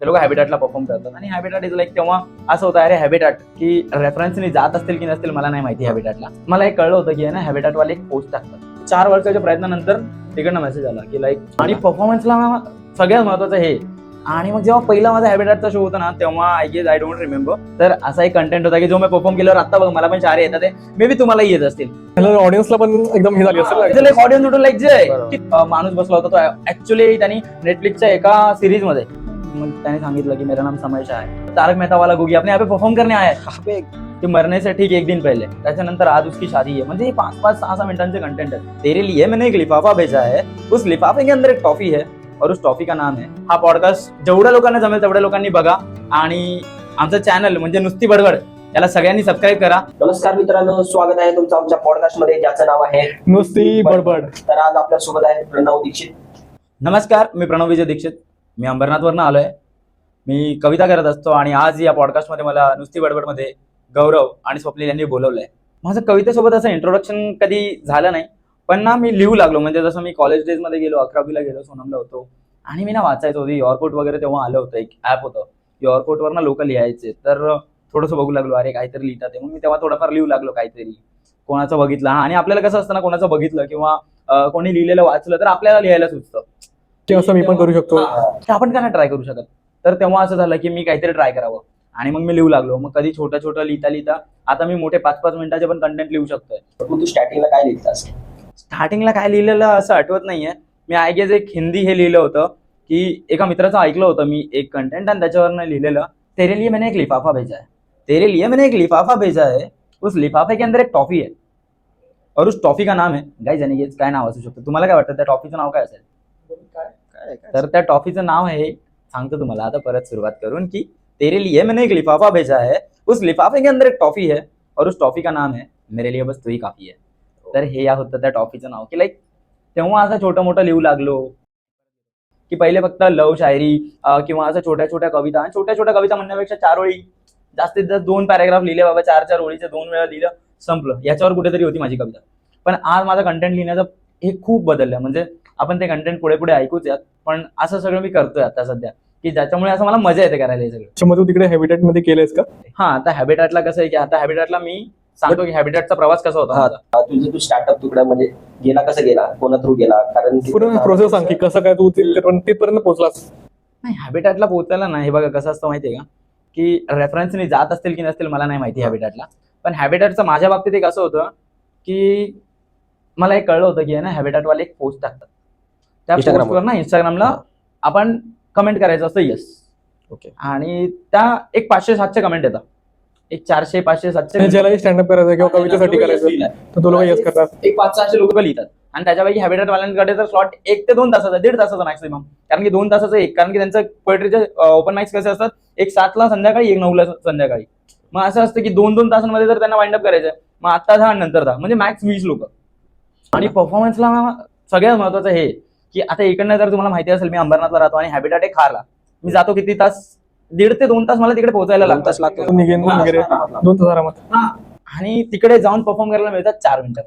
ते लोक हॅबिटाटला परफॉर्म करतात. आणि हॅबिटाट इज लाईक तेव्हा असं होतं अरे हॅबिटाट की रेफरन्सनी जात असतील की नसतील मला नाही माहिती हॅबिटाटला मला एक कळलं होतं की आहे ना हॅबिटाट वाले एक पोस्ट टाकतात. चार वर्षाच्या प्रयत्नानंतर तिकडनं मेसेज आला की लाईक आणि परफॉर्मन्सला सगळ्यात महत्वाचं हे. आणि मग जेव्हा पहिला माझा हॅबिटाटचा शो होता ना तेव्हा I guess I don't remember तर असा एक कंटेंट होता की जो मी परफॉर्म केल्यावर आता बघ मला पण चार येतात मे बी तुम्हाला येत असतील. ऑडियन्सला पण एकदम हे झाली असेल ऑडियन्स उठून लाईक जे माणूस बसला होता तो ऍक्च्युली त्यांनी नेटफ्लिक्सच्या एका सिरीजमध्ये. मग त्याने सांगितलं की मेरा नाम समय शाह है. तारक मेहता वाला गोगी अपने यहाँ पे परफॉर्म करने आया है. कि मरने से ठीक एक दिन पहले. त्याच्यानंतर आज उसकी शादी है. म्हणजे हे पाच पाच सहा सहा मिनिटांचे कंटेंट आहे तेरे लिए मैंने एक लिफाफा भेजा है. उस लिफाफे के अंदर एक टॉफी है और उस टॉफी का नाम है. हा पॉडकास्ट जेवढ्या लोकांना जमेल तेवढ्या लोकांनी बघा. आणि आमचं चॅनल म्हणजे नुसती बडबड. याला सगळ्यांनी सबस्क्राईब करा. नमस्कार मित्रांनो स्वागत आहे तुमचं आमच्या पॉडकास्टमध्ये. ज्याचं नाव आहे नुसती बडबड. तर आज आपल्यासोबत आहे प्रणव दीक्षित. नमस्कार मी प्रणव विजय दीक्षित. मी अंबरनाथवरनं आलोय. मी कविता करत असतो आणि आज या पॉडकास्टमध्ये मला नुसती बडबडमध्ये गौरव आणि स्वप्नील यांनी बोलवलंय. माझं कवितेसोबत असं इंट्रोडक्शन कधी झालं नाही पण ना मी लिहू लागलो. म्हणजे जसं मी कॉलेज डेजमध्ये गेलो अकरावीला गेलो सोनमला होतो. आणि मी ना वाचायचो. होती यॉरकोट वगैरे तेव्हा आलं होतं. एक ॲप होतं. यॉरकोटवर ना लोक लिहायचे. तर थोडंसं बघू लागलो. अरे काहीतरी लिहितात म्हणून मग मी तेव्हा थोडंफार लिहू लागलो काहीतरी. कोणाचं बघितलं. हा, आणि आपल्याला कसं असतं ना कोणाचं बघितलं किंवा कोणी लिहिलेलं वाचलं तर आपल्याला लिहायला सुचतं. ते असं मी पण करू शकतो. हा. तर आपण का नाही ट्राय करू शकत. तर तेव्हा असं झालं की मी काहीतरी ट्राय करावं. आणि मग मी लिहू लागलो. मग कधी छोटं छोटं लिहिता लिहिता आता मी मोठे पाच पाच मिनिटाचे पण कंटेंट लिहू शकतोय. मग तू स्टार्टिंगला काय लिहितास स्टार्टिंगला काय लिहिलेलं असं आठवत नाहीये. मी आय गेस एक हिंदी हे लिहिलं होतं की एका मित्राचं ऐकलं होतं मी एक कंटेंट आणि त्याच्यावरनं लिहिलेलं. तेरे लिए मैंने एक लिफाफा भेजा है. तेरे लिए मैंने एक लिफाफा भेजा है. उस लिफाफे के अंदर एक टॉफी है. और उस टॉफी का नाम है गाय जाने काय नाव असू शकतं? तुम्हाला काय वाटतं? त्या टॉफीचं नाव काय असेल? तर त्या टॉफीचं नाव आहे सांगतो तुम्हाला आता परत सुरुवात करून की तेरे लिए मैंने एक लिफाफा भेजा है उस लिफाफे के अंदर एक टॉफी है और उस टॉफी का नाम है मेरे लिए बस तू ही काफी है। तर हे या होतं त्या टॉफीचं नाव की लाईक तेव्हा असं छोटं मोठं लिहू लागलो की पहिले फक्त लव शायरी किंवा असं छोट्या छोट्या कविता आणि छोट्या छोट्या कविता म्हणण्यापेक्षा चार ओळी. जास्तीत जास्त दोन पॅराग्राफ लिहिले बाबा चार चार ओळीचे दोन वेळा लिहिलं संपलं. याच्यावर कुठेतरी होती माझी कविता. पण आज माझा कंटेंट लिहिण्याचं हे खूप बदललं म्हणजे आपण ते कंटेंट पुढे पुढे ऐकूच यात. पण असं सगळं मी करतोय आता सध्या. की ज्याच्यामुळे असं मला मजा येते करायला हे सगळं. अच्छा, मग तू तिकडे हॅबिटेटमध्ये केलंयस का? हा आता हॅबिटाटला कसं आहे की आता हॅबिटाटला मी सांगतो की हॅबिटाटचा प्रवास कसा होता माझा. तुझं तू स्टार्टअप तुकडा म्हणजे गेला कसं गेला? कोणा थ्रू गेला? कारण पूर्ण प्रोसेस सांग की कसं काय तू तिथपर्यंत तिथपर्यंत पोहोचलास. नाही हॅबिटाटला पोहोचायला नाही. हे बघा कसं असतं माहितीये का? की रेफरन्सनी जात असतील की नसतील मला नाही माहिती हॅबिटाटला पण हॅबिटाटचं माझ्या बाबतीत एक असं होतं की मला एक कळलं होतं की आहे ना हॅबिटाटवाले एक पोस्ट टाकतात. त्या Instagram वर. पोस्टवर ना इंस्टाग्रामला आपण कमेंट करायचं असतं येस ओके आणि त्या एक पाचशे सातशे कमेंट येतात. एक चारशे पाचशे सातशे आणि ज्यालाही स्टँडअप करायचं किंवा कवितेसाठी करायचं तर तो लोक येस करतात. एक पाच सहाशे लोक लिहितात. आणि त्याच्यापैकी हॅबिटेट वाल्यांकडे तर स्लॉट एक ते दोन तासाचा दीड तासाचा मॅक्सिमम कारण की दोन तासाचं एक कारण की त्यांचं पोएट्रीचे ओपन माइक्स कसे असतात? एक सातला संध्याकाळी एक नऊला संध्याकाळी. मग असं असतं की दोन दोन तासांमध्ये जर त्यांना वाइंड अप करायचं मग आता दहा आणि नंतर दहा. म्हणजे मॅक्स वीस लोक. आणि परफॉर्मन्सला सगळ्यात महत्वाचं हे की आता इकडनं जर तुम्हाला माहिती असेल मी अंबरनाथला राहतो आणि हॅबिटाट एक खारला. मी जातो किती तास? दीड ते दोन तास मला तिकडे पोहोचायला लागतात. तास लागतो. तू निघेन. वगैरे दोन तास आरामात. आणि तिकडे जाऊन परफॉर्म करायला मिळतात चार मिनिटं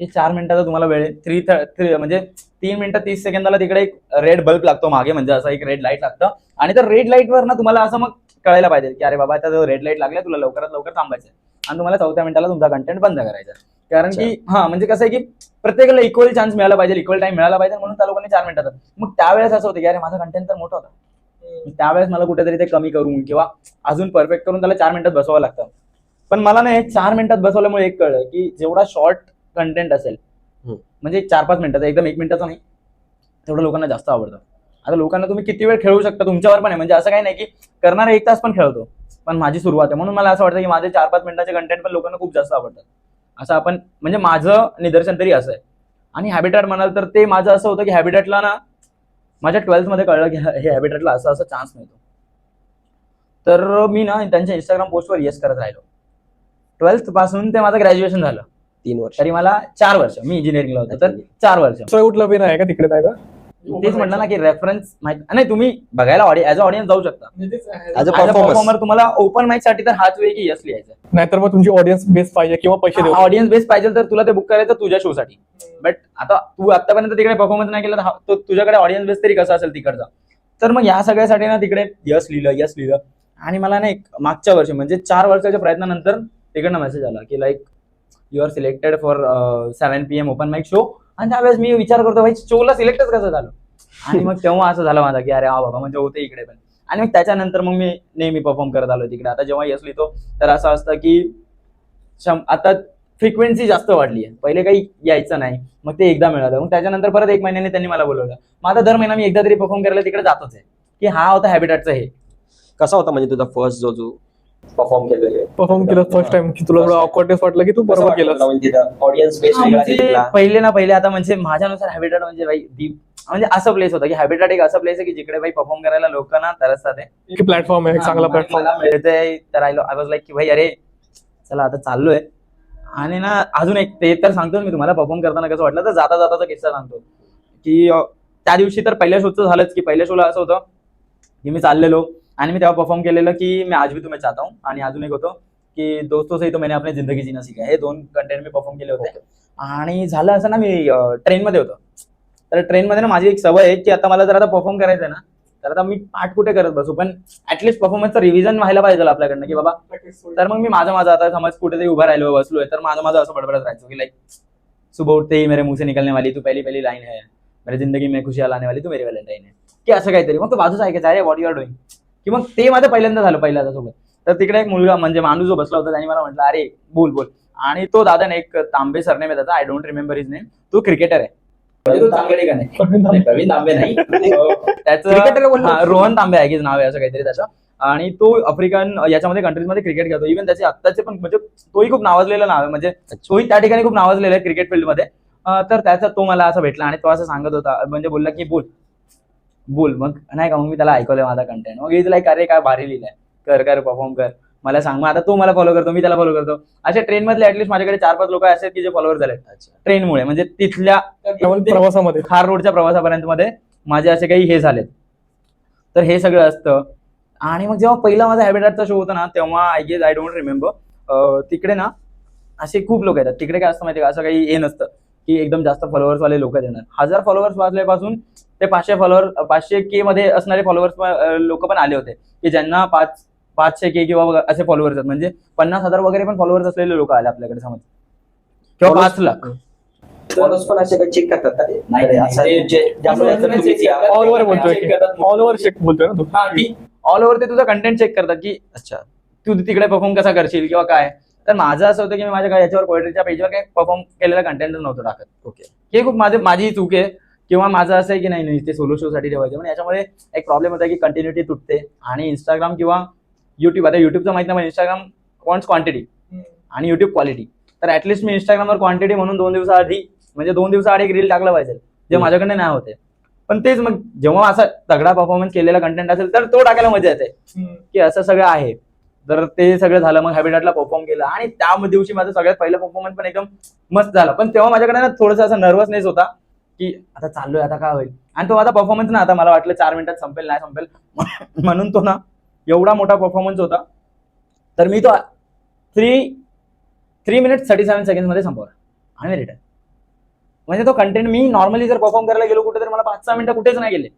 हे चार मिनिटाचा तुम्हाला वेळ थ्री थ्री म्हणजे तीन मिनिटं तीस सेकंदाला तिकडे एक रेड बल्ब लागतो मागे म्हणजे असं एक रेड लाइट लागतं. आणि तर रेड लाईटवर ना तुम्हाला असं मग कळायला पाहिजे की अरे बाबा आता रेड लाइट लागला तुला लवकरात लवकर थांबायचं आणि तुम्हाला चौथ्या मिनिटाला तुमचा कंटेंट बंद करायचा कारण की हा म्हणजे कसं आहे की प्रत्येकाला इक्वल चान्स मिळाला पाहिजे इक्वल टाइम मिळाला पाहिजे म्हणून त्या लोकांनी चार मिनिटात मग त्यावेळेस असं होतं की अरे माझा कंटेंट तर मोठा होता. त्यावेळेस मला कुठेतरी ते कमी करून किंवा अजून परफेक्ट करून त्याला चार मिनिटात बसवावं लागतं. पण मला नाही चार मिनिटात बसवल्यामुळे एक कळलं की जेवढा शॉर्ट कंटेंट असेल. म्हणजे चार पाच मिनिटाचा एकदम एक मिनिटाचा नाही तेवढं लोकांना जास्त आवडतं. आता लोकांना तुम्ही किती वेळ खेळू शकता तुमच्यावर पण आहे. म्हणजे असं काही नाही की करणारा एक तास पण खेळतो पण माझी सुरुवात आहे. म्हणून मला असं वाटतं की माझे चार पाच मिनिटाचे कंटेंट पण लोकांना खूप जास्त आवडतात. असं आपण म्हणजे माझं निदर्शन तरी असं आहे. आणि हॅबिटॅट म्हणाल तर ते माझं असं होतं की हॅबिटॅटला ना माझ्या ट्वेल्थमध्ये कळलं की हे हॅबिटॅटला असं असं चान्स मिळतो. तर मी ना त्यांच्या इंस्टाग्राम पोस्टवर येस करत राहिलो. ट्वेल्थपासून ते माझं ग्रॅज्युएशन झालं. तीन वर्ष. तरी मला चार वर्ष मी इंजिनिअरिंगला होतो तर चार वर्ष. कुठलं पण आहे का तिकडे नाही का तेच म्हटलं ना की रेफरन्स माहिती नाही तुम्ही बघायला ऍज अ ऑडियन्स जाऊ शकता. ऍज अ परफॉर्मर तुम्हाला ओपन माईकसाठी तर हाच वे की यस लिहायचं. नाहीतर मग तुमची ऑडियन्स बेस पाहिजे किंवा पैसे ऑडियन्स बेस पाहिजे तर तुला ते बुक करायचं तुझ्या शो साठी. बट आता तू आतापर्यंत तिकडे परफॉर्मन्स नाही केला तर तो तुझ्याकडे ऑडियन्स बेस तरी कसा असेल तिकडचा? तर मग या सगळ्यासाठी ना तिकडे यस लिहिलं यस लिहिलं. आणि मला ना एक मागच्या वर्षी म्हणजे चार वर्षाच्या प्रयत्नानंतर तिकडनं मेसेज आला की like you are selected for seven P M open mic show आणि त्यावेळेस मी विचार करतो भाई चोला सिलेक्टच कसं झालं? आणि मग तेव्हा असं झालं माझा की अरे हा बाबा म्हणजे होते इकडे पण. आणि मग त्याच्यानंतर मग मी नेहमी परफॉर्म करत आलो तिकडे. आता जेव्हा यस लिहितो तर असं असतं की आता फ्रिक्वेन्सी जास्त वाढली आहे पहिले काही यायचं नाही. मग ते एकदा मिळालं. मग त्याच्यानंतर परत एक महिन्याने त्यांनी मला बोलवलं. मग आता दर महिना मी एकदा तरी परफॉर्म करायला तिकडे जातोच आहे. की हा होता हॅबिटॅटचं हे. कसा होता म्हणजे तुझा फर्स्ट जो तू परफॉर्म केलेला? परफॉर्म केलं फर्स्ट टाइम की तुला थोडं ऑकवर्डनेस वाटलं की तू बरोबर केलं ऑडियन्स बेस वेगळा घेतला पहिले ना पहिले आता म्हणजे माझ्यानुसार हॅबिटॅट म्हणजे भाई म्हणजे असं प्लेस होता की हॅबिटॅट एक असं प्लेस आहे की जिकडे भाई परफॉर्म करायला लोक ना तरसतात आहे की प्लॅटफॉर्म आहे एक चांगला प्लॅटफॉर्म मला मिळतंय तर आय वॉज लाईक की भाई अरे चला आता चाललोय. आणि ना अजून एक ते तर सांगतो मी तुम्हाला परफॉर्म करताना कसं वाटलं तर जाता जाताचा किस्सा सांगतो. की अं, त्या दिवशी तर पहिल्या शोचं झालंच की पहिल्या शोला असं होतं की मी चाललेलो. आणि मी तेव्हा परफॉर्म केलेलं की मी आज भी तुम्ही चाहता हूँ. आणि अजून एक होतं की दोस्तों से ही तो मैंने अपनी जिंदगी जीना सीखा हे। दोन कंटेंट मी परफॉर्म केले होते. आणि झालं असं ना मी ट्रेनमध्ये होतो. तर ट्रेनमध्ये ना माझी एक सवय आहे की आता मला जर आता परफॉर्म करायचं ना तर आता मी पाठ कुठे करत बसू? पण ऍटलीस्ट परफॉर्मन्सचं रिव्हिजन व्हायला पाहिजे आपल्याकडनं की बाबा तर मग मी माझं माझं आता समज कुठेतरी उभा राहिलो बसलोय तर माझं माझं असं बडबडत राहायचो की लाईक सुबह उठते ही मेरे मुंह से निकलने वाली तू पहली पहली लाइन है मेरी जिंदगी में खुशियाँ लाने वाली तू मेरी व्हॅलेंटाईन आहे की असं काहीतरी. मग तो बाजूच ऐकायचं अरे व्हॉट यू आर डुईंग की मग ते माझं पहिल्यांदा झालं पहिल्या सोबत. तर तिकडे एक मुलगा म्हणजे माणूस जो बसला होता त्याने मला म्हटलं अरे बोल बोल. आणि तो दादा एक तांबे सरनेम आहे त्याचा I don't remember his name तो क्रिकेटर आहे. म्हणजे तो चांगला ठिकाण आहे नाही, प्रवीण तांबे. नाही त्याचं. हा, रोहन तांबे आहे की नाव आहे असं काहीतरी त्याचं. आणि तो आफ्रिकन याच्यामध्ये कंट्रीजमध्ये क्रिकेट खेळतो. इव्हन त्याचे आत्ताचे पण म्हणजे तोही खूप नावाजलेलं नाव आहे. म्हणजे तोही त्या ठिकाणी खूप नावाजलेला आहे क्रिकेट फील्डमध्ये तर त्याचा तो मला असं भेटला आणि तो असं सांगत होता. म्हणजे बोलला की बोल. बोल मग. नाही का मग मी त्याला ऐकवलंय माझा कंटेंट मग इज लाईक अरे काय भारी लिहिलंय. कर कर परफॉर्म कर. मला सांग. मग आता तो मला फॉलो करतो मी त्याला फॉलो करतो. असे ट्रेन मधले ऍटलीस्ट माझ्याकडे चार पाच लोक असे आहेत की जे फॉलोवर झाले ट्रेनमुळे म्हणजे तिथल्या प्रवासामध्ये. खार रोडच्या प्रवासापर्यंत मध्ये माझे असे काही हे झालेत. तर हे सगळं असतं. आणि मग जेव्हा पहिला माझा हॅबिटॅटचा शो होता ना तेव्हा I guess I don't remember तिकडे ना असे खूप लोक येतात. तिकडे काय असतं माहिती का? असं काही हे नसतं की एकदम जास्त followers वाले लोक येणार. हजार फॉलोअर्स वाचल्यापासून ते पाचशे फॉलोअर पाचशे के मध्ये असणारे फॉलोअर्स लोक पण आले होते. की ज्यांना पाच पाचशे के किंवा असे फॉलोअर्स आहेत. म्हणजे पन्नास हजार वगैरे पण फॉलोअर्स असलेले लोक आले आपल्याकडे समज. किंवा पाच लाख. फॉलोअर्स पण असे चेक करतात नाही. ऑल ओव्हर बोलतोय check करतात. ऑल ओव्हर चेक बोलतोय ना तू. ऑल ओव्हर ते तुझा कंटेंट चेक करतात की अच्छा तू तिकडे परफॉर्म कसा करशील किंवा काय? तर माझं असं होतं की मी माझ्या काय याच्यावर पोएट्रीच्या पेजवर काही परफॉर्म केलेला कंटेंटच नव्हतं टाकत. ओके हे खूप माझे माझी चूक आहे. किंवा माझं असं आहे की नाही नाही ते सोलो शो साठी ठेवायचं. पण याच्यामध्ये एक प्रॉब्लेम होता की कंटिन्युटी तुटते. आणि इंस्टाग्राम किंवा युट्यूब आता युट्यूबचं माहीत नाही इंस्टाग्राम वॉन्ट्स क्वांटिटी आणि युट्यूब क्वालिटी तर ऍटलीस्ट मी इंस्टाग्रामवर क्वांटिटी म्हणून दोन दिवसाआधी म्हणजे दोन दिवसाआधी एक रील टाकलं पाहिजे जे. माझ्याकडे नाही होते. पण तेच मग जेव्हा असा तगडा परफॉर्मन्स केलेला कंटेंट असेल तर तो टाकायला मजा येते. की असं सगळं आहे. तर ते सगळं झालं मग हॅबिटाटला परफॉर्म केलं. आणि त्या दिवशी माझं सगळ्यात पहिलं परफॉर्मन्स पण एकदम मस्त झालं. पण तेव्हा माझ्याकडे ना थोडंसं असं नर्वसनेस होता की आता चाललोय आता काय होईल? आणि तो आता परफॉर्मन्स ना आता मला वाटलं चार मिनिटात संपेल नाही संपेल. म्हणून तो ना एवढा मोठा परफॉर्मन्स होता. तर मी तो three three minute thirty seven सेकंडमध्ये संपवला. आणि रिटर्न म्हणजे तो कंटेंट मी नॉर्मली जर परफॉर्म करायला गेलो कुठे तर मला पाच सहा मिनिटं कुठेच नाही गेले.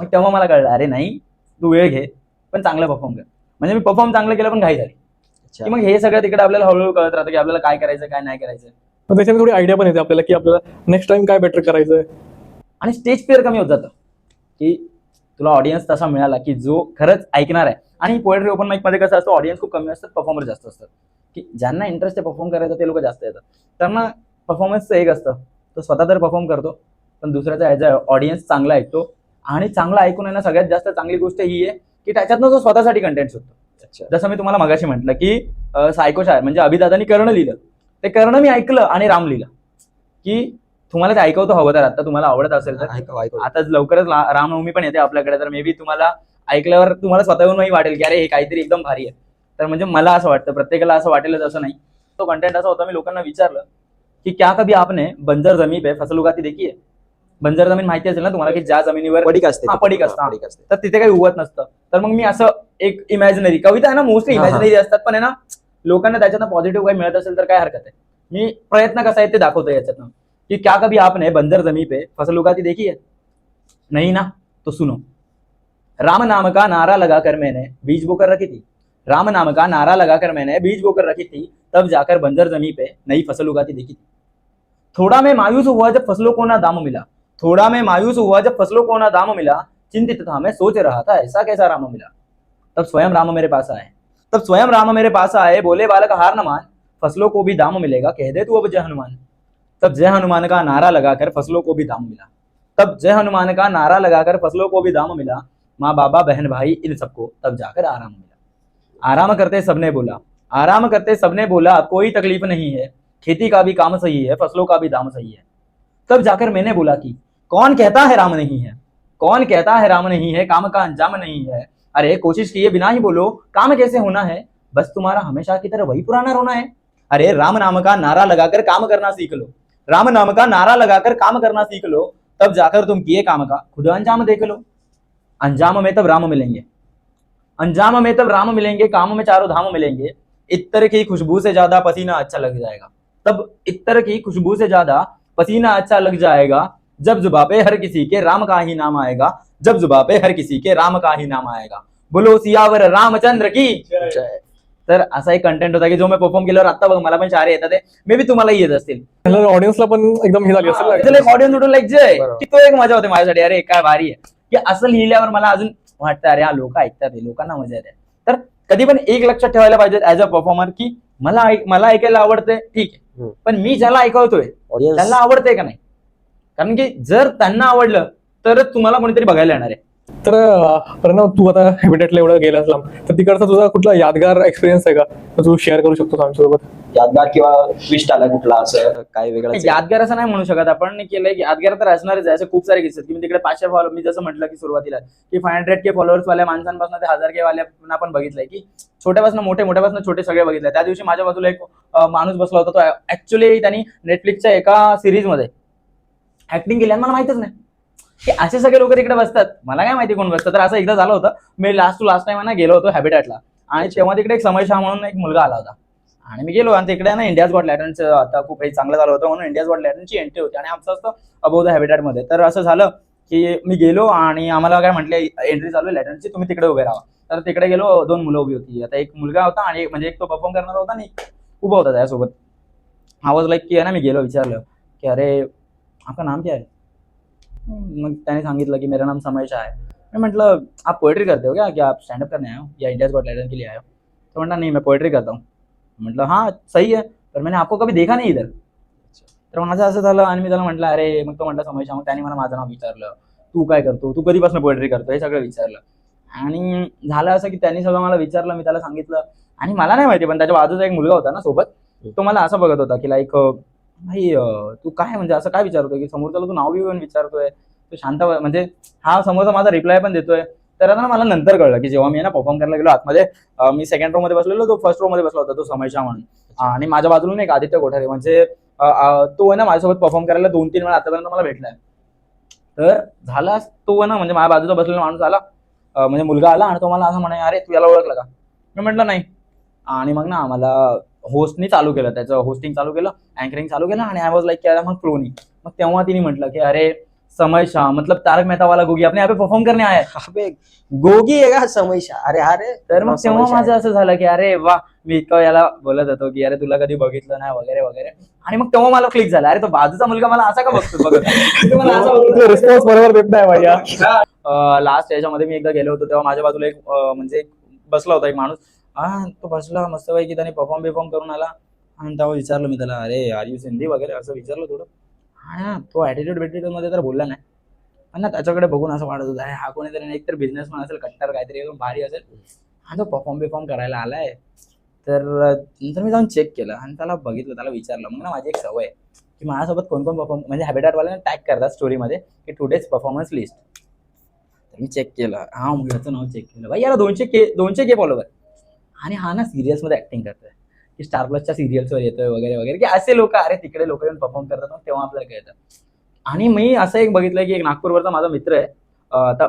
मग तेव्हा मला कळलं अरे नाही तू वेळ घे पण चांगलं परफॉर्म कर. म्हणजे मी परफॉर्म चांगलं केलं पण घाई झाली. मग हे सगळं तिकडे आपल्याला हळूहळू कळत राहतं की आपल्याला काय करायचं काय नाही करायचं. त्याच्याने थोडी आयडिया पण येते आपल्याला की आपल्याला नेक्स्ट टाइम काय बेटर करायचंय. आणि स्टेज फेअर कमी होत जातं. की तुला ऑडियन्स तसा मिळाला की जो खरंच ऐकणार आहे. आणि पोएट्री ओपन माईकमध्ये कसं असतं ऑडियन्स खूप कमी असतात परफॉर्मर जास्त असतात. की ज्यांना इंटरेस्ट आहे परफॉर्म करायचं ते लोक जास्त येतात. त्यांना परफॉर्मन्सचं एक असतं. तो स्वतः तर परफॉर्म करतो पण दुसऱ्याचा ॲज अ ऑडियन्स चांगला ऐकतो. आणि चांगला ऐकून आहे ना सगळ्यात जास्त चांगली गोष्ट ही आहे की त्याच्यातनं तो स्वतःसाठी कंटेंट अच्छा. जसं मी तुम्हाला मगाशी म्हटलं की सायको शायर म्हणजे अभिदादानी कर्ण लिहिलं. ते कर्ण मी ऐकलं आणि राम लिहिलं. की तुम्हाला ते ऐकवतो हवं तर आता तुम्हाला आवडत असेल तर. आता लवकरच रामनवमी पण येते आपल्याकडे तर मे बी तुम्हाला ऐकल्यावर तुम्हाला स्वतःहूनही वाटेल की अरे हे काहीतरी एकदम भारी आहे. तर म्हणजे मला असं वाटतं प्रत्येकाला असं वाटेलच असं नाही. तो कंटेंट असा होता मी लोकांना विचारलं की क्या कभी आपने बंजर जमीन पे फसल उगाती देखी आहे बंजर जमीन माहिती असेल ना तुम्हाला की ज्या जमिनीवर पडीक असते पडीक असतं. पडीक असते. तर तिथे काही उगवत नसतं. तर मग मी असं एक इमॅजिनरी कविता आहे ना मोस्टली. इमॅजिनरी असतात पण आहे ना लोकांना त्याच्यातनं पॉझिटिव्ह काही मिळत असेल तर काय हरकत आहे? मी प्रयत्न कसा आहे ते दाखवतो याच्यातनं. कि क्या कभी आपने बंजर ज़मीन पे फ़सल उगाती देखी है? नहीं ना? तो सुनो। राम नाम का नारा लगाकर मैंने बीज बोकर रखी थी। राम नाम का नारा लगाकर मैंने बीज बोकर रखी थी, तब जाकर बंजर जमी पे नई फ़सल उगाती देखी थी। थोड़ा मैं मायूस हुआ जब फ़सलों को ना दाम मिला। थोड़ा मैं मायूस हुआ जब फ़सलों को ना दाम मिला। चिंतित था, मैं सोच रहा था, ऐसा कैसा राम मिला? तब स्वयं राम मेरे पास आए। तब स्वयं राम मेरे पास आए, बोले, बालक हार न मान। फ़सलों को भी दाम मिलेगा, कह दे तू अब जय हनुमान। तब जय हनुमान का नारा लगाकर फ़सलों को भी दाम मिला। तब जय हनुमान का नारा लगाकर फ़सलों को भी दाम मिला। माँ बाबा, बहन भाई, इन सबको तब जाकर आराम मिला। आराम करते सबने बोला। आराम करते सबने बोला, कोई तकलीफ़ नहीं है। खेती का भी काम सही है, फ़सलों का भी दाम सही है। तब जाकर मैंने बोला कि, कौन कहता है राम नहीं है? कौन कहता है राम नहीं है? काम का अंजाम नहीं है। अरे, कोशिश किए बिना ही बोलो, काम कैसे होना है? बस तुम्हारा हमेशा की तरह वही पुराना रोना है। अरे, राम नाम का नारा लगाकर काम करना सीख लो। राम नाम का नारा लगाकर काम करना सीख लो, तब जाकर तुम किए काम का। खुद अंजाम देख लो। अंजाम में तब राम मिलेंगे। अंजाम में तब राम मिलेंगे, काम में चारों धाम मिलेंगे। इतर की खुशबू से ज़्यादा पसीना अच्छा लग जाएगा। तब इतर की खुशबू से ज़्यादा पसीना अच्छा लग जाएगा। जब जुबा पे हर किसी के राम का ही नाम आएगा। जब जुबा पे हर किसी के राम का ही नाम आएगा। बोलो सियावर रामचंद्र की। तर असा एक कंटेंट होता की जो मी परफॉर्म केल्यावर आता बघ मला पण चार येतात मे बी तुम्हालाही येत असतील. ऑडियन्सला पण एकदम हे झाली असेल त्याला एक ऑडियन्स उठून लाईक जय! बरोबर. की तो एक मजा होते माझ्यासाठी. अरे काय भारी आहे. की असं लिहिल्यावर मला अजून वाटतं अरे हा लोक ऐकतात हे लोकांना मजा येते. तर कधी पण एक लक्षात ठेवायला पाहिजे ऍज अ परफॉर्मर की मला मला ऐकायला आवडते ठीक आहे. पण मी ज्याला ऐकवतोय त्यांना आवडतंय का नाही? कारण की जर त्यांना आवडलं तरच तुम्हाला कोणीतरी बघायला येणार आहे. तर प्रणव तू आता हॅबिटेटला एवढं गेला असला तर तिकडचा तुझा कुठला यादगार एक्सपिरियन्स आहे का? तर तू शेअर करू शकतो आमच्यासोबत. यादगार किंवा ट्विस्ट आला कुठला असं काय वेगळं यादगार असं नाही म्हणू शकत आपण. केलंय की यादगार तर असणारच आहे. असे खूप सारे किस्से आहेत. की मी तिकडे पाचशे फॉलो मी जसं म्हटलं की सुरुवातीला की फाय हंड्रेड के फॉलोअर्स वाल्या माणसांपासून ते हजार के वाल्या आपण बघितलंय की छोट्यापासून मोठे मोठ्यापासून छोटे सगळे बघितले त्या दिवशी माझ्या बाजूला एक माणूस बसला होता. तो ऍक्च्युली त्यांनी नेटफ्लिक्सच्या एका सिरीजमध्ये. ऍक्टिंग केली आणि मला माहितच नाही. की असे सगळे लोक तिकडे बसतात. मला काय माहिती कोण बसतात तर असं एकदा झालं होतं. मी लास्ट टू लास्ट टाइम ना गेलो होतो हॅबिटॅटला आणि तेव्हा तिकडे एक समय शाह म्हणून एक मुलगा आला होता. आणि मी गेलो आणि तिकडे ना इंडियाज गॉट लॅटनचं आता खूप काही चांगलं झालं होतं म्हणून इंडियाज गॉट लॅटनची एंट्री होती. आणि आमचं असतं अबोव द हॅबिटॅटमध्ये तर असं झालं की मी गेलो आणि आम्हाला काय म्हटले एंट्री चालू आहे लॅटनची तुम्ही तिकडे उभे राहा. तर तिकडे गेलो दोन मुलं उभी होती. आता एक मुलगा होता आणि म्हणजे एक तो परफॉर्म करणारा होता आणि उभा होता त्यासोबत. आवाज लाईक की आहे ना मी गेलो विचारलं की अरे आपलं नाम क्या आहे? मग त्याने सांगितलं की मेरा नाम समय शाह है. मैं म्हटलं आप पोएट्री करते हो क्या? क्या आप स्टैंड अप करने आए हो? या इंडियाज गॉट लैटन के लिए आए हो? तो म्हणला नहीं मैं पोएट्री करता हूँ. म्हटलं हां सही है पर मैंने आपको कभी देखा नाही इधर. तर माझं असं झालं आणि मी त्याला म्हटलं अरे मग तो म्हटलं समय मग त्याने मला माझं नाव विचारलं. तू काय करतो? तू कधीपासून पोएट्री करतो? हे सगळं विचारलं. आणि झालं असं की त्यांनी सगळं मला विचारलं मी त्याला सांगितलं. आणि मला नाही माहिती पण त्याच्या बाजूचा एक मुलगा होता ना सोबत तो मला असं बघत होता की लाईक भाई तू काय म्हणजे असं काय विचारतोय की समोरच्याला तू नाव बिव विचारतोय? तो शांत म्हणजे हा समोरचा माझा रिप्लाय पण देतोय. तर आता ना मला नंतर कळलं की जेव्हा मी ना परफॉर्म करायला गेलो आतमध्ये मी सेकंड रो मध्ये बसलेलो तो फर्स्ट रो मध्ये बसला होता तो समय शाह म्हणून आणि माझ्या बाजूला एक आदित्य कोठारे म्हणजे तो आहे ना माझ्यासोबत परफॉर्म करायला दोन तीन वेळा आतापर्यंत मला भेटलाय. तर झाला तो आहे ना म्हणजे माझ्या बाजूचा बसलेला माणूस आला म्हणजे मुलगा आला आणि तो मला असं म्हणे अरे तू याला ओळखलं का? मी म्हटलं नाही. आणि मग ना आम्हाला होस्टनी चालू केलं त्याचं होस्टिंग चालू केलं अँकरिंग चालू केलं आणि आय वॉज लाईक केला मग प्रोनी. मग तेव्हा तिने म्हटलं की अरे समय शाह. मतलब तारक मेहता वाला गोगी पे परफॉर्म करने आया है. अबे, गोगी आहे का? समयशा अरे अरे तर मग तेव्हा आहे. माझं असं झालं की अरे वा मी इतकं याला बोलत होतो की अरे तुला कधी बघितलं नाही? वगैरे वगैरे. आणि मग तेव्हा मला क्लिक झालं. अरे तो बाजूचा मुलगा मला असा का बघतो बघत. रिस्पॉन्स बरोबर देत नाही लास्ट याच्यामध्ये मी एकदा गेलो होतो तेव्हा माझ्या बाजूला एक म्हणजे बसला होता एक माणूस. हा तो बसला मस्तपैकी त्याने परफॉर्म बिफॉर्म करून आला. आणि तेव्हा विचारलं मी त्याला अरे आर यू सिंधी वगैरे? असं विचारलं थोडं. हा तो ॲटिट्यूड बिटिट्यूडमध्ये तर बोलला नाही. पण ना त्याच्याकडे बघून असं वाटत होतं हा कोणीतरी एक तर बिझनेसमॅन असेल कट्टर काहीतरी एकदम भारी असेल. हा तो परफॉर्म बिफॉर्म करायला आलाय. तर नंतर मी जाऊन चेक केलं आणि त्याला बघितलं त्याला विचारलं. मग ना माझी एक सवय आहे की माझ्यासोबत कोण कोण परफॉर्म म्हणजे हॅबिटॅटवाल्याने टॅग करतात स्टोरीमध्ये की टुडेज परफॉर्मन्स लिस्ट तर मी चेक केलं. हा मुलाचं नाव चेक केलं. भाई याला दोनशे के दोनशे के फॉलोवर आणि हा ना सिरियल्समध्ये ऍक्टिंग करतोय. की स्टार प्लसच्या सिरियल्सवर येतोय वगैरे वगैरे. की असे लोक अरे तिकडे लोक येऊन परफॉर्म करतात मग तेव्हा आपल्याला कळतं. आणि मी असं एक बघितलं की एक नागपूरवरचा माझा मित्र आहे.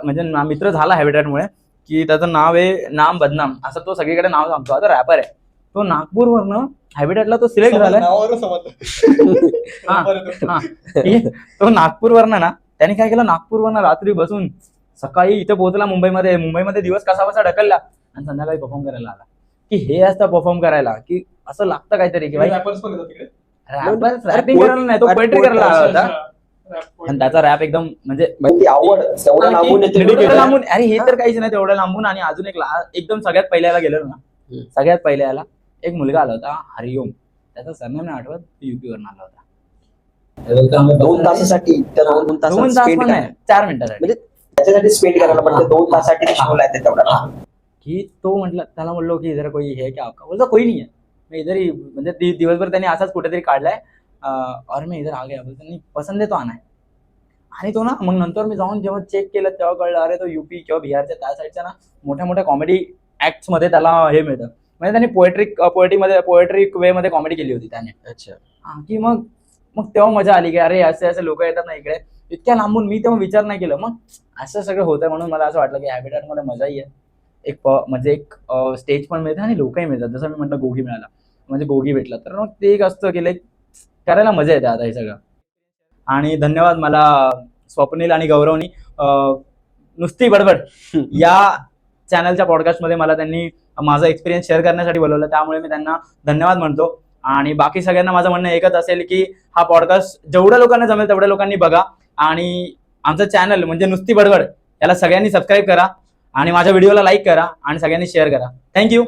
म्हणजे मित्र झाला हॅबिटॅटमुळे की त्याचं नाव आहे नाम बदनाम. असं तो सगळीकडे नाव सांगतो. आता रॅपर आहे. तो नागपूरवरनं हॅबिटॅटला तो सिलेक्ट आहे? तो नागपूरवरनं ना त्याने काय केलं? नागपूरवरनं रात्री बसून सकाळी इथे पोहोचला मुंबईमध्ये. मुंबईमध्ये दिवस कसा बसा ढकलला आणि संध्याकाळी परफॉर्म करायला आला. की हे असतं परफॉर्म करायला की असं लागतं काहीतरी की भाई Rappers पण येतात तिकडे? रॅपिंग करायला नाही तो पोएट्री करायला आला होता. आणि त्याचा रॅप एकदम म्हणजे म्हणजे ती आवड तेवढं लांबून अरे हे तर काहीच नाही तेवढं लांबून. आणि अजून एक एकदम सगळ्यात पहिल्याला गेलो ना. सगळ्यात पहिल्याला एक मुलगा आला होता हरिओम. त्याचा सरनेम नाही आठवत युपी वरून आला होता. दोन तासासाठी दोन तास पण. नाही चार मिनिटासाठी. म्हणजे त्याच्यासाठी स्पेंड करायला पडते दोन तासासाठी तेवढा. की तो म्हटलं त्याला म्हणलो की इधर कोई है क्या आपका? बोलता कोई नहीं है. मैं इधर ही म्हणजे दि- दिवसभर त्यांनी असाच कुठेतरी काढलाय. और मैं इधर आ गया. बोलतो त्यांनी पसंत आहे तो आना है आणि तो ना मग नंतर मी जाऊन जेव्हा चेक केलं तेव्हा कळलं अरे तो युपी किंवा बिहारच्या त्या साईडच्या ना मोठ्या मोठ्या कॉमेडी ऍक्ट्समध्ये त्याला हे मिळतं. म्हणजे त्यांनी पोएट्रिक पोएट्रीमध्ये पोएट्रिक वे मध्ये कॉमेडी केली होती त्याने. अच्छा. हा, की मग मग तेव्हा मजा आली की अरे असे असे लोक येतात ना इकडे. इतक्या लांबून मी तेव्हा विचार नाही केलं. मग असं सगळं होतं म्हणून मला असं वाटलं की हॅबिटॅटमध्ये मजाही आहे. एक प- म्हणजे एक स्टेज पण मिळते आणि लोकही मिळतात. जसं मी म्हटलं गोगी मिळाला. म्हणजे गोगी भेटला तर मग ते एक असतं की लाईक करायला मजा येते आता हे सगळं. आणि धन्यवाद मला स्वप्नील आणि गौरवनी. नुसती बडबड. या चॅनलच्या पॉडकास्टमध्ये मला त्यांनी माझा एक्सपिरियन्स शेअर करण्यासाठी बोलवलं. त्यामुळे मी त्यांना धन्यवाद म्हणतो. आणि बाकी सगळ्यांना माझं म्हणणं एकच असेल की हा पॉडकास्ट जेवढ्या लोकांना जमेल तेवढ्या लोकांनी बघा. आणि आमचं चॅनल म्हणजे नुसती बडबड. याला सगळ्यांनी सबस्क्राईब करा. आणि माझ्या व्हिडिओला लाईक करा आणि सगळ्यांनी शेअर करा. थँक्यू